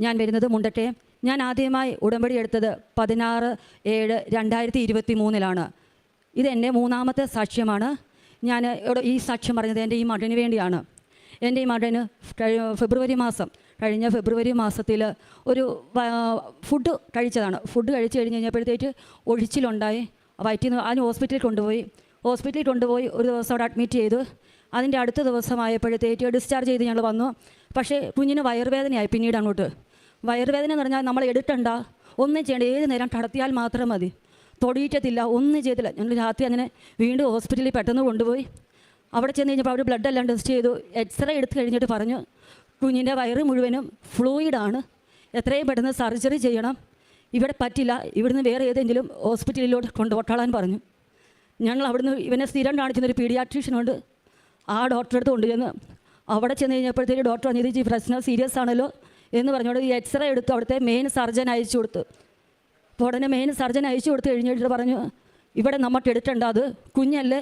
ഞാൻ വരുന്നത് മുണ്ടട്ടെ. ഞാൻ ആദ്യമായി ഉടമ്പടി എടുത്തത് പതിനാറ് ഏഴ് രണ്ടായിരത്തി ഇരുപത്തി മൂന്നിലാണ് ഇത് എന്റെ മൂന്നാമത്തെ സാക്ഷ്യമാണ്. ഞാൻ ഈ സാക്ഷ്യം പറഞ്ഞത് എന്റെ ഈ മകന് വേണ്ടിയാണ്. എന്റെ ഈ മകന് ഫെബ്രുവരി മാസം കഴിഞ്ഞ ഫെബ്രുവരി മാസത്തിൽ ഒരു ഫുഡ് കഴിച്ചതാണ്. ഫുഡ് കഴിച്ച് കഴിഞ്ഞ് കഴിഞ്ഞപ്പോഴത്തേക്ക് ഒഴിച്ചിലുണ്ടായി. വയറ്റിൽ നിന്ന് അതിന് ഹോസ്പിറ്റലിൽ കൊണ്ടുപോയി. ഹോസ്പിറ്റലിൽ കൊണ്ടുപോയി ഒരു ദിവസം അവിടെ അഡ്മിറ്റ് ചെയ്തു. അതിന്റെ അടുത്ത ദിവസമായപ്പോഴത്തേക്ക് ഡിസ്ചാർജ് ചെയ്ത് ഞങ്ങൾ വന്നു. പക്ഷേ കുഞ്ഞിന് വയറുവേദനയായി പിന്നീട് അങ്ങോട്ട്. വയറുവേദന എന്ന് പറഞ്ഞാൽ നമ്മൾ എടുത്തണ്ട ഒന്നും ചെയ്യേണ്ട. ഏത് നേരം കടത്തിയാൽ മാത്രം മതി. തൊടിയിട്ടത്തില്ല ഒന്നും ചെയ്തില്ല. ഞങ്ങൾ രാത്രി അങ്ങനെ വീണ്ടും ഹോസ്പിറ്റലിൽ പെട്ടെന്ന് കൊണ്ടുപോയി. അവിടെ ചെന്ന് കഴിഞ്ഞപ്പോൾ അവർ ബ്ലഡ് എല്ലാം ടെസ്റ്റ് ചെയ്തു. എക്സ്റേ എടുത്ത് കഴിഞ്ഞിട്ട് പറഞ്ഞു കുഞ്ഞിന്റെ വയറ് മുഴുവനും ഫ്ലൂയിഡാണ് എത്രയും പെട്ടെന്ന് സർജറി ചെയ്യണം. ഇവിടെ പറ്റില്ല. ഇവിടുന്ന് വേറെ ഏതെങ്കിലും ഹോസ്പിറ്റലിലോട്ട് കൊണ്ടുപോട്ടാളാൻ പറഞ്ഞു. ഞങ്ങൾ അവിടുന്ന് ഇവനെ സ്ഥിരം കാണിക്കുന്നൊരു പീഡിയാട്രീഷ്യനുണ്ട് ആ ഡോക്ടറെ അടുത്ത് കൊണ്ടുചെന്ന് അവിടെ ചെന്ന് കഴിഞ്ഞപ്പോഴത്തേക്ക് ഡോക്ടർ പറഞ്ഞു ഇത് പ്രശ്നം സീരിയസ് ആണല്ലോ. എന്ന് പറഞ്ഞുകൊണ്ട് ഈ എക്സ്റേ എടുത്തു അവിടുത്തെ മെയിൻ സർജൻ അയച്ചു കൊടുത്തു. അപ്പോൾ ഉടനെ മെയിൻ സർജൻ അയച്ചു കൊടുത്ത് കഴിഞ്ഞിട്ട് പറഞ്ഞു ഇവിടെ നമുക്ക് എടുത്തിട്ടുണ്ട് അത്. കുഞ്ഞല്ലേ.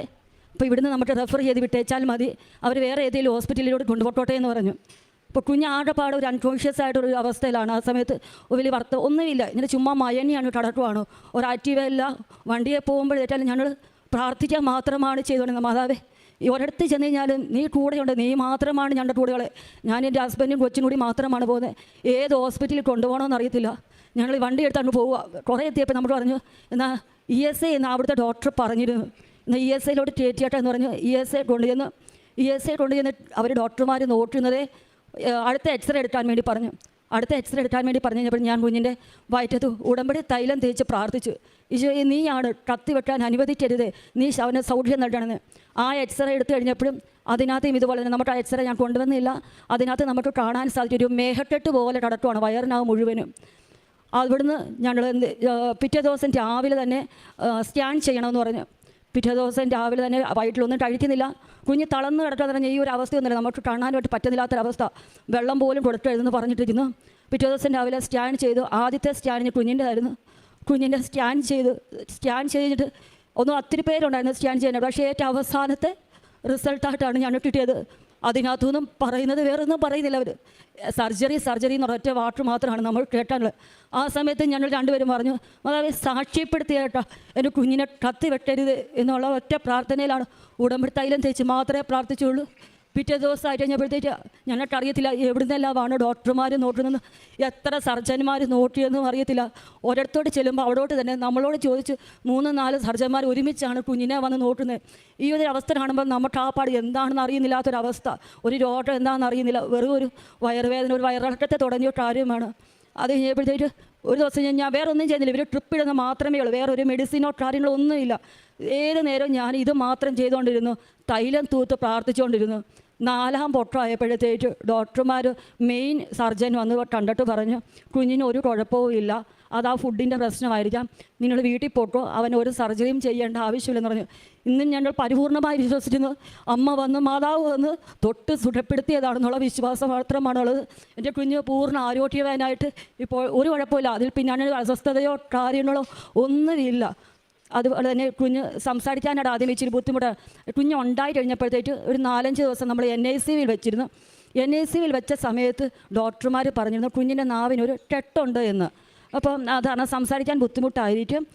അപ്പോൾ ഇവിടുന്ന് നമുക്ക് റെഫർ ചെയ്ത് വിട്ടേച്ചാൽ മതി. അവർ വേറെ ഏതെങ്കിലും ഹോസ്പിറ്റലിലോട്ട് കൊണ്ടുപോട്ടോട്ടെ എന്ന് പറഞ്ഞു. അപ്പോൾ കുഞ്ഞ് ആകെപ്പാട് ഒരു അൺകോൺഷ്യസ് ആയിട്ടൊരു അവസ്ഥയിലാണ്. ആ സമയത്ത് വലിയ വർത്ത ഒന്നുമില്ല. ഇങ്ങനെ ചുമ്മാ മയണിയാണ് കടക്കുവാണ് ഒരു ആക്റ്റീവല്ല വണ്ടിയെ പോകുമ്പോഴേറ്റാലും ഞങ്ങൾ പ്രാർത്ഥിക്കാൻ മാത്രമാണ് ചെയ്തുകൊണ്ടിരുന്നത്. മാതാവേ ഈ ഒരിടത്ത് ചെന്ന് കഴിഞ്ഞാലും നീ കൂടെയുണ്ട്. നീ മാത്രമാണ് ഞങ്ങളുടെ കൂടെയുള്ളത്. ഞാൻ എന്റെ ഹസ്ബൻഡും കൊച്ചും കൂടി മാത്രമാണ് പോകുന്നത്. ഏത് ഹോസ്പിറ്റലിൽ കൊണ്ടുപോകണമെന്ന് അറിയത്തില്ല. ഞങ്ങൾ വണ്ടി എടുത്താണ് പോവുക. കുറേ എത്തിയപ്പോൾ നമ്മൾ പറഞ്ഞു എന്നാൽ ഇ എസ് ഐ എന്ന് അവിടുത്തെ ഡോക്ടർ പറഞ്ഞിരുന്നു. എന്നാൽ ഇ എസ് ഐയിലോട്ട് കയറ്റിയാട്ടെ എന്ന് പറഞ്ഞു. ഇ എസ് ഐ കൊണ്ടുചെന്ന്. ഇ എസ് ഐ കൊണ്ടുചെന്ന് അവർ ഡോക്ടർമാർ നോക്കുന്നതേ അടുത്ത എക്സ്റേ എടുക്കാൻ വേണ്ടി പറഞ്ഞു. അടുത്ത എക്സ്റേ എടുക്കാൻ വേണ്ടി പറഞ്ഞു കഴിഞ്ഞപ്പോൾ ഞാൻ കുഞ്ഞിന്റെ വയറ്റത്ത് ഉടമ്പടി തൈലം തേച്ച് പ്രാർത്ഥിച്ചു. ഈശോ നീയാണ് കത്തി വെക്കാൻ അനുവദിക്കരുത്. നീ അവന് സൗഖ്യം നൽകണമെന്ന്. ആ എക്സ്റേ എടുത്തു കഴിഞ്ഞപ്പോഴും അതിനകത്തും ഇതുപോലെ നമുക്ക് ആ എക്സ്റേ ഞാൻ കൊണ്ടുവന്നില്ല. അതിനകത്ത് നമുക്ക് കാണാൻ സാധിക്കും. ഒരു മേഹക്കെട്ട് പോലെ കടക്കുവാണ് വയറിനകം മുഴുവനും. അവിടുന്ന് ഞങ്ങൾ പിറ്റേ ദിവസം രാവിലെ തന്നെ സ്കാൻ ചെയ്യണമെന്ന് പറഞ്ഞു. പിറ്റേ ദിവസം രാവിലെ തന്നെ വയറ്റിലൊന്നും കഴിക്കുന്നില്ല. കുഞ്ഞ് തളർന്ന് കിടക്കാൻ തന്നെ ഈ ഒരു അവസ്ഥയൊന്നുമില്ല നമുക്ക് കാണാനായിട്ട് പറ്റുന്നില്ലാത്തൊരവസ്ഥ. വെള്ളം പോലും കൊടുക്കരുതെന്ന് പറഞ്ഞിട്ടിരിക്കുന്നു. പിറ്റേ ദിവസം രാവിലെ സ്കാൻ ചെയ്തു. ആദ്യത്തെ സ്കാനിന് കുഞ്ഞിന്റെതായിരുന്നു. കുഞ്ഞിന്റെ സ്കാൻ ചെയ്ത് സ്കാൻ ചെയ്തിട്ട് ഒന്നും ഒത്തിരി പേരുണ്ടായിരുന്നു സ്കാൻ ചെയ്യാൻ പക്ഷേ ഏറ്റവും അവസാനത്തെ റിസൾട്ടായിട്ടാണ് ഞാൻ കിട്ടിയത്. അതിനകത്തുനിന്നും പറയുന്നത് വേറെ ഒന്നും പറയുന്നില്ല അവർ സർജറി സർജറി എന്ന് ഒറ്റ വാക്ക് മാത്രമാണ് നമ്മൾ കേട്ടാനുള്ളത്. ആ സമയത്ത് ഞങ്ങൾ രണ്ടുപേരും പറഞ്ഞു അതായത് സാക്ഷ്യപ്പെടുത്തിയ കേട്ടോ. എന്റെ കുഞ്ഞിനെ കത്തി വെട്ടരുത് എന്നുള്ള ഒറ്റ പ്രാർത്ഥനയിലാണ് ഉടമ്പടി തൈലം തേച്ച് മാത്രമേ പ്രാർത്ഥിച്ചുള്ളൂ. പിറ്റേ ദിവസം ആയിട്ട് കഴിഞ്ഞപ്പോഴത്തേക്ക് ഞങ്ങൾക്ക് അറിയത്തില്ല എവിടുന്നെല്ലാമാണ് ഡോക്ടർമാർ നോക്കുന്നതെന്ന് എത്ര സർജന്മാർ നോക്കിയെന്നും അറിയത്തില്ല. ഒരിടത്തോട്ട് ചെല്ലുമ്പോൾ അവിടോട്ട് തന്നെ നമ്മളോട് ചോദിച്ച് മൂന്ന് നാല് സർജന്മാർ ഒരുമിച്ചാണ് കുഞ്ഞിനെ വന്ന് നോക്കുന്നത്. ഈ ഒരു അവസ്ഥ കാണുമ്പോൾ നമുക്ക് ആ പാട് എന്താണെന്ന് അറിയുന്നില്ലാത്തൊരവസ്ഥ. ഒരു രോഗം എന്താണെന്ന് അറിയുന്നില്ല. വെറും ഒരു വയറുവേദന ഒരു വയറിളക്കത്തെ തുടങ്ങിയ കാര്യമാണ് അത് കഴിഞ്ഞപ്പോഴത്തേക്ക് ഒരു ദിവസം ഞാൻ ഞാൻ വേറെ ഒന്നും ചെയ്യുന്നില്ല. ഇവർ ട്രിപ്പ് ഇടുന്ന മാത്രമേ ഉള്ളൂ. വേറെ ഒരു മെഡിസിനോ കാര്യങ്ങളോ ഒന്നുമില്ല. ഏത് നേരവും ഞാൻ ഇത് മാത്രം ചെയ്തുകൊണ്ടിരുന്നു. തൈലം തൂത്ത് പ്രാർത്ഥിച്ചുകൊണ്ടിരുന്നു. നാലാം പൊട്ടമായപ്പോഴത്തേക്ക് ഡോക്ടർമാർ മെയിൻ സർജൻ വന്ന് കണ്ടിട്ട് പറഞ്ഞു കുഞ്ഞിന് ഒരു കുഴപ്പവും ഇല്ല. അത് ആ ഫുഡിന്റെ പ്രശ്നമായിരിക്കാം. നിങ്ങൾ വീട്ടിൽ പോക്കോ. അവൻ ഒരു സർജറിയും ചെയ്യേണ്ട ആവശ്യമില്ലെന്ന് പറഞ്ഞു. ഇന്നും ഞങ്ങൾ പരിപൂർണമായി വിശ്വസിക്കുന്നു. അമ്മ വന്ന് മാതാവ് വന്ന് തൊട്ട് സുഖപ്പെടുത്തിയതാണെന്നുള്ള വിശ്വാസം മാത്രമാണുള്ളത് എന്റെ കുഞ്ഞ് പൂർണ ആരോഗ്യവാനായിട്ട് ഇപ്പോൾ ഒരു കുഴപ്പമില്ല അതിൽ പിന്നാണ് അസ്വസ്ഥതയോ കാര്യങ്ങളോ ഒന്നുമില്ല. അതുപോലെ തന്നെ കുഞ്ഞ് സംസാരിക്കാനായിട്ട് ആദ്യം ഇച്ചിരി ബുദ്ധിമുട്ട്. കുഞ്ഞ് ഉണ്ടായി കഴിഞ്ഞപ്പോഴത്തേക്ക് ഒരു നാലഞ്ച് ദിവസം നമ്മൾ എൻ ഐ സിയിൽ വെച്ചിരുന്നു. എൻ ഐ സിയിൽ വെച്ച സമയത്ത് ഡോക്ടർമാർ പറഞ്ഞിരുന്നു കുഞ്ഞിന്റെ നാവിനൊരു കെട്ടുണ്ട് എന്ന്. അപ്പം അതാണ് സംസാരിക്കാൻ ബുദ്ധിമുട്ടായിരിക്കും.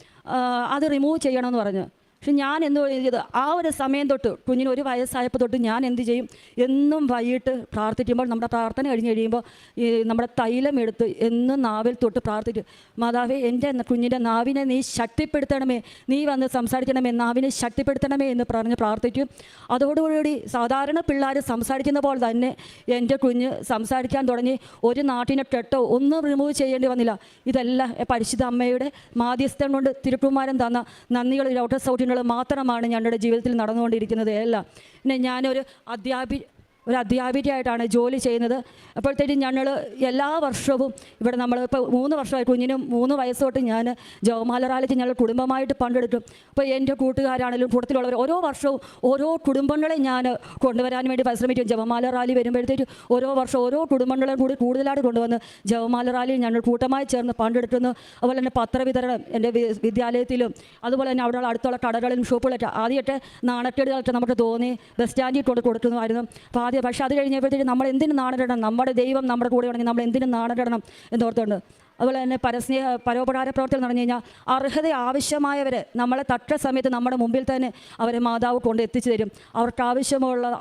അത് റിമൂവ് ചെയ്യണമെന്ന് പറഞ്ഞു. പക്ഷെ ഞാൻ എന്തോ ചെയ്ത് ആ ഒരു സമയം തൊട്ട് കുഞ്ഞിന് ഒരു വയസ്സായപ്പോൾ തൊട്ട് ഞാൻ എന്ത് ചെയ്യും? എന്നും വൈകിട്ട് പ്രാർത്ഥിക്കുമ്പോൾ നമ്മുടെ പ്രാർത്ഥന കഴിഞ്ഞ് കഴിയുമ്പോൾ ഈ നമ്മുടെ തൈലം എടുത്ത് എന്നും നാവിൽ തൊട്ട് പ്രാർത്ഥിക്കും. മാതാവേ എന്റെ കുഞ്ഞിന്റെ നാവിനെ നീ ശക്തിപ്പെടുത്തണമേ. നീ വന്ന് സംസാരിക്കണമേ. നാവിനെ ശക്തിപ്പെടുത്തണമേ എന്ന് പറഞ്ഞ് പ്രാർത്ഥിക്കും. അതോടുകൂടി സാധാരണ പിള്ളേർ സംസാരിക്കുന്ന പോലെ തന്നെ എന്റെ കുഞ്ഞ് സംസാരിക്കാൻ തുടങ്ങി. ഒരു നാട്ടിനെ കെട്ടോ ഒന്നും റിമൂവ് ചെയ്യേണ്ടി വന്നില്ല. ഇതെല്ലാം പരിശുദ്ധ അമ്മയുടെ മാധ്യസ്ഥം കൊണ്ട് തിരുക്കുമാരൻ തന്ന നന്ദികൾ ലോട്ടസ് സൗഖ്യങ്ങൾ മാത്രമാണ് ഞങ്ങളുടെ ജീവിതത്തിൽ നടന്നുകൊണ്ടിരിക്കുന്നത്. അല്ല പിന്നെ ഞാനൊരു അധ്യാപി ഒരു അധ്യാപികയായിട്ടാണ് ജോലി ചെയ്യുന്നത്. അപ്പോഴത്തേക്കും ഞങ്ങൾ എല്ലാ വർഷവും ഇവിടെ നമ്മൾ ഇപ്പോൾ മൂന്ന് വർഷമായി കുഞ്ഞിനും മൂന്ന് വയസ്സോട്ട് ഞാൻ ജവമാല റാലിക്ക് ഞങ്ങൾ കുടുംബമായിട്ട് പങ്കെടുക്കും. അപ്പോൾ എന്റെ കൂട്ടുകാരാണെങ്കിലും കൂട്ടത്തിലുള്ളവർ ഓരോ വർഷവും ഓരോ കുടുംബങ്ങളെ ഞാൻ കൊണ്ടുവരാൻ വേണ്ടി പരിശ്രമിക്കും. ജവമാല റാലി വരുമ്പോഴത്തേക്കും ഓരോ വർഷം ഓരോ കുടുംബങ്ങളെ കൂടി കൂടുതലായിട്ട് കൊണ്ടുവന്ന് ജവമാല റാലിയിൽ ഞങ്ങൾ കൂട്ടമായി ചേർന്ന് പങ്കെടുക്കുന്നു. അതുപോലെ തന്നെ പത്രവിതരണം എന്റെ വിദ്യാലയത്തിലും അതുപോലെ തന്നെ അവിടെയുള്ള അടുത്തുള്ള കടകളിലും ഷോപ്പുകളൊക്കെ ആദ്യമൊക്കെ നാണക്കേടുകളൊക്കെ നമുക്ക് തോന്നി ബസ് സ്റ്റാൻഡിൽ കൊണ്ട് കൊടുക്കുന്നതായിരുന്നു അപ്പോൾ ആദ്യം ആദ്യം പക്ഷെ അത് കഴിഞ്ഞപ്പോഴത്തേക്കും നമ്മൾ എന്തിനു നാണിടണം നമ്മുടെ ദൈവം നമ്മുടെ കൂടെ ഉണ്ടെങ്കിൽ നമ്മൾ എന്തിനു നാണിടണം എന്നോർത്തുകൊണ്ട് അതുപോലെ തന്നെ പരസ്നേഹ പരോപകാര പ്രവർത്തനം എന്ന് പറഞ്ഞു കഴിഞ്ഞാൽ അർഹത ആവശ്യമായവർ നമ്മളെ തട്ട സമയത്ത് നമ്മുടെ മുമ്പിൽ തന്നെ അവരെ മാതാവ് കൊണ്ട് എത്തിച്ചു തരും. അവർക്ക് ആവശ്യമുള്ള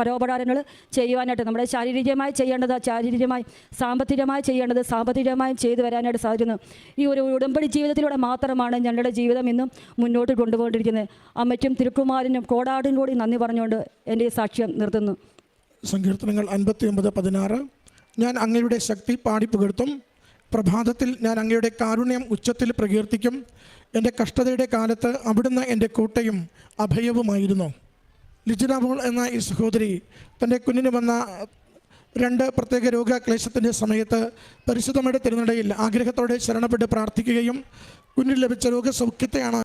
പരോപകാരങ്ങൾ ചെയ്യുവാനായിട്ട് നമ്മുടെ ശാരീരികമായി ചെയ്യേണ്ടത് ശാരീരികമായി സാമ്പത്തികമായി ചെയ്യേണ്ടത് സാമ്പത്തികമായും ചെയ്തു വരാനായിട്ട് സാധിക്കുന്നു. ഈ ഒരു ഉടമ്പടി ജീവിതത്തിലൂടെ മാത്രമാണ് ഞങ്ങളുടെ ജീവിതം ഇന്നും മുന്നോട്ട് കൊണ്ടുപോകൊണ്ടിരിക്കുന്നത് അമ്മയ്ക്കും തിരുക്കുമാരനും കോടാടിനും കൂടി നന്ദി പറഞ്ഞുകൊണ്ട് എന്റെ സാക്ഷ്യം നിർത്തുന്നു. സങ്കീർത്തനങ്ങൾ അൻപത്തി ഒമ്പത് പതിനാറ്. ഞാൻ അങ്ങയുടെ ശക്തി പാടിപ്പുകഴ്ത്തും പ്രഭാതത്തിൽ ഞാൻ അങ്ങയുടെ കാരുണ്യം ഉച്ചത്തിൽ പ്രകീർത്തിക്കും. എന്റെ കഷ്ടതയുടെ കാലത്ത് അവിടുന്ന് എന്റെ കൂട്ടയും അഭയവുമായിരുന്നു. ലിജിന പോൾ എന്ന ഈ സഹോദരി തന്റെ കുഞ്ഞിന് വന്ന രണ്ട് പ്രത്യേക രോഗക്ലേശത്തിന്റെ സമയത്ത് പരിശുദ്ധമയുടെ തിരുനടയിൽ ആഗ്രഹത്തോടെ ശരണപ്പെട്ട് പ്രാർത്ഥിക്കുകയും കുഞ്ഞിന് ലഭിച്ച രോഗസൗഖ്യത്തെയാണ്